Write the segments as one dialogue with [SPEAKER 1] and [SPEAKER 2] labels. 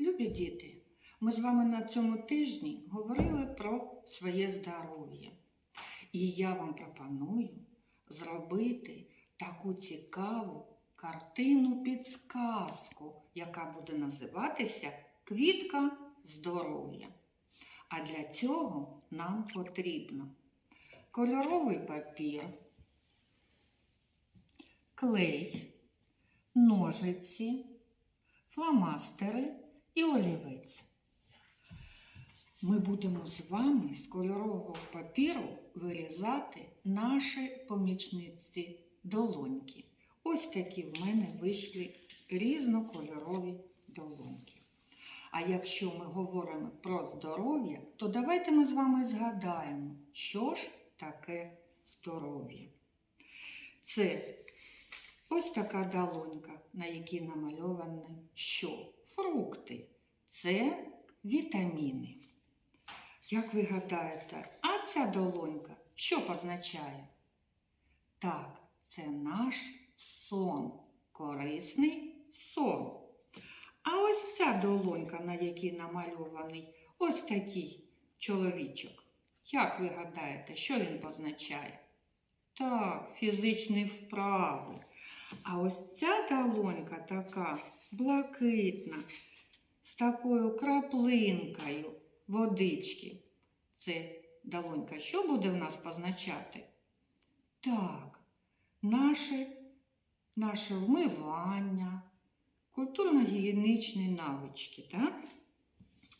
[SPEAKER 1] Любі діти, ми з вами на цьому тижні говорили про своє здоров'я. І я вам пропоную зробити таку цікаву картину підсказку, яка буде називатися Квітка здоров'я. А для цього нам потрібно кольоровий папір, клей, ножиці, фломастери і олівець. Ми будемо з вами з кольорового папіру вирізати наші помічниці долоньки. Ось такі в мене вийшли різнокольорові долоньки. А якщо ми говоримо про здоров'я, то давайте ми з вами згадаємо, що ж таке здоров'я. Це ось така долонька, на якій намальовані що? Фрукти. Це вітаміни. Як ви гадаєте, а ця долонька що позначає? Так, це наш сон, корисний сон. А ось ця долонька, на якій намальований ось такий чоловічок. Як ви гадаєте, що він позначає? Так, фізичні вправи. А ось ця долонька така блакитна, з такою краплинкою водички. Це долонька що буде в нас позначати? Так, наше, наше вмивання, культурно-гігієнічні навички, так?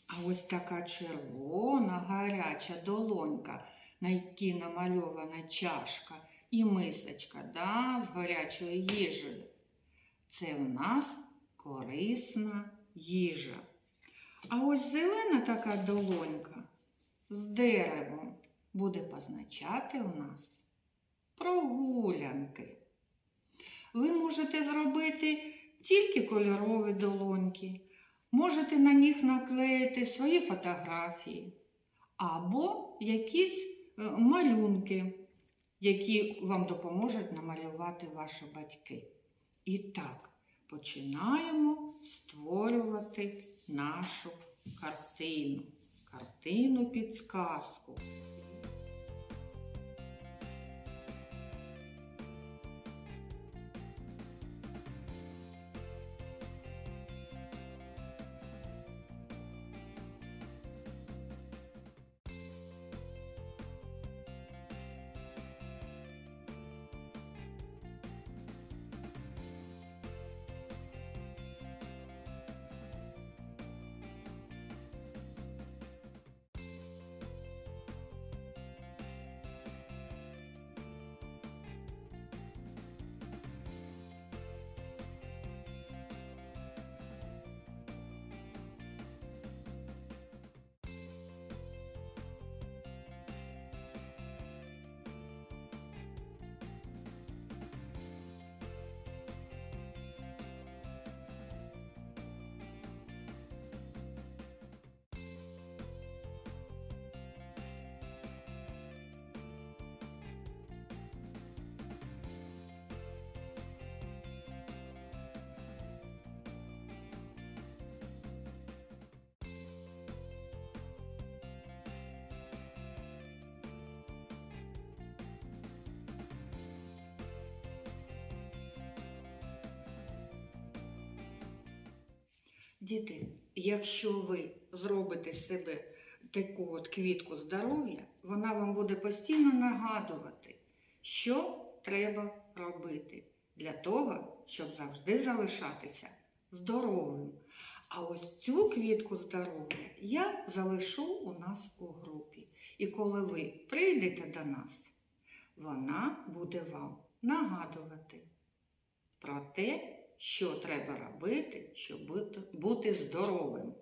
[SPEAKER 1] А ось така червона гаряча долонька, на якій намальована чашка і мисочка да, з гарячою їжею. Це в нас корисна їжа. А ось зелена така долонька з деревом буде позначати у нас прогулянки. Ви можете зробити тільки кольорові долоньки, можете на них наклеїти свої фотографії або якісь е, малюнки, які вам допоможуть намалювати ваші батьки. І так, починаємо створювати нашу картину, картину підсказку. Діти, якщо ви зробите себе таку от квітку здоров'я, вона вам буде постійно нагадувати, що треба робити для того, щоб завжди залишатися здоровим. А ось цю квітку здоров'я я залишу у нас у групі. І коли ви прийдете до нас, вона буде вам нагадувати про те, що треба робити, щоб бути, здоровим.